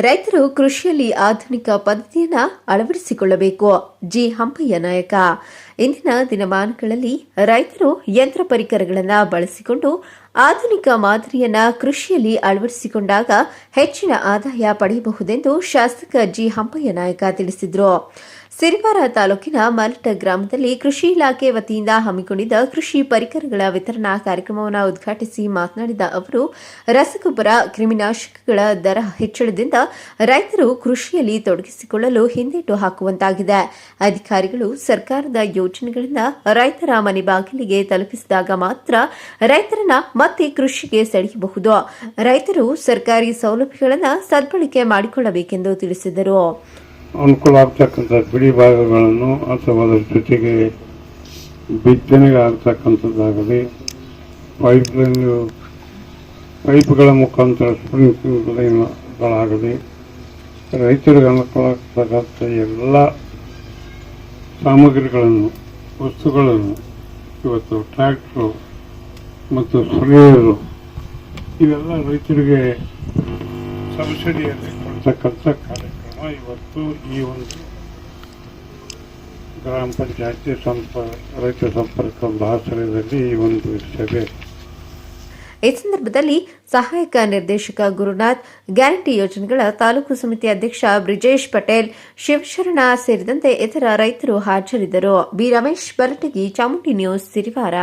ರೈತರು ಕೃಷಿಯಲ್ಲಿ ಆಧುನಿಕ ಪದ್ಧತಿಯನ್ನ ಅಳವಡಿಸಿಕೊಳ್ಳಬೇಕು. ಜಿ. ಹಂಪಯ್ಯ ನಾಯಕ. ಇಂದಿನ ದಿನಮಾನಗಳಲ್ಲಿ ರೈತರು ಯಂತ್ರ ಪರಿಕರಗಳನ್ನು ಬಳಸಿಕೊಂಡು ಆಧುನಿಕ ಮಾದರಿಯನ್ನ ಕೃಷಿಯಲ್ಲಿ ಅಳವಡಿಸಿಕೊಂಡಾಗ ಹೆಚ್ಚಿನ ಆದಾಯ ಪಡೆಯಬಹುದೆಂದು ಶಾಸಕ ಜಿ ಹಂಪಯ್ಯ ನಾಯಕ ತಿಳಿಸಿದರು. ಸಿರಿವಾರ ತಾಲೂಕಿನ ಮಲಟ ಗ್ರಾಮದಲ್ಲಿ ಕೃಷಿ ಇಲಾಖೆ ವತಿಯಿಂದ ಹಮ್ಮಿಕೊಂಡಿದ್ದ ಕೃಷಿ ಪರಿಕರಗಳ ವಿತರಣಾ ಕಾರ್ಯಕ್ರಮವನ್ನು ಉದ್ಘಾಟಿಸಿ ಮಾತನಾಡಿದ ಅವರು, ರಸಗೊಬ್ಬರ, ಕ್ರಿಮಿನಾಶಕಗಳ ದರ ಹೆಚ್ಚಳದಿಂದ ರೈತರು ಕೃಷಿಯಲ್ಲಿ ತೊಡಗಿಸಿಕೊಳ್ಳಲು ಹಿಂದೇಟು ಹಾಕುವಂತಾಗಿದೆ. ಅಧಿಕಾರಿಗಳು ಸರ್ಕಾರದ ಯೋಜನೆಗಳಿಂದ ರೈತರ ಮನೆ ಬಾಗಿಲಿಗೆ ತಲುಪಿಸಿದಾಗ ಮಾತ್ರ ರೈತರನ್ನ ಮತ್ತೆ ಕೃಷಿಗೆ ಸೆಳೆಯಬಹುದು? ರೈತರು ಸರ್ಕಾರಿ ಸೌಲಭ್ಯಗಳನ್ನು ಸದ್ಬಳಕೆ ಮಾಡಿಕೊಳ್ಳಬೇಕೆಂದು ತಿಳಿಸಿದರು. ಅನುಕೂಲ ಆಗ್ತಕ್ಕಂಥ ಬಿಡಿ ಭಾಗಗಳನ್ನು ಅಥವಾ ಅದರ ಜೊತೆಗೆ ಬಿತ್ತನೆಗೆ ಆಗ್ತಕ್ಕಂಥದ್ದಾಗಲಿ ಪೈಪ್ಲೈನ್, ಪೈಪ್ಗಳ ಮುಖಾಂತರ ಸ್ಪ್ರಿಂಕ್ಲೈನ್ಗಳಾಗಲಿ ಲೈನ್ಗಳಾಗಲಿ ರೈತರಿಗೆ ಅನುಕೂಲ ಆಗ್ತಕ್ಕಂಥ ಎಲ್ಲ ಸಾಮಗ್ರಿಗಳನ್ನು, ವಸ್ತುಗಳನ್ನು, ಇವತ್ತು ಟ್ರ್ಯಾಕ್ಟ್ರು ಮತ್ತು ಸ್ಪ್ರೇಯರು ಇವೆಲ್ಲ ರೈತರಿಗೆ ಸಬ್ಸಿಡಿಯಲ್ಲಿ ಕೊಡ್ತಕ್ಕಂಥ ಕಾರ್ಯಕ್ರಮ ಇವತ್ತು ಈ ಒಂದು ಗ್ರಾಮ ಪಂಚಾಯತಿ ಸಂಪರ್ಕ ರೈತ ಸಂಪರ್ಕ ಆಶ್ರಯದಲ್ಲಿ ಈ ಒಂದು ಸಭೆ ಈ ಸಂದರ್ಭದಲ್ಲಿ ಸಹಾಯಕ ನಿರ್ದೇಶಕ ಗುರುನಾಥ್, ಗ್ಯಾರಂಟಿ ಯೋಜನೆಗಳ ತಾಲೂಕು ಸಮಿತಿ ಅಧ್ಯಕ್ಷ ಬ್ರಿಜೇಶ್ ಪಟೇಲ್, ಶಿವಶರಣ ಸೇರಿದಂತೆ ಇತರ ರೈತರು ಹಾಜರಿದ್ದರು. B Ramesh, Baratagi, Chamundi news, Sirivara.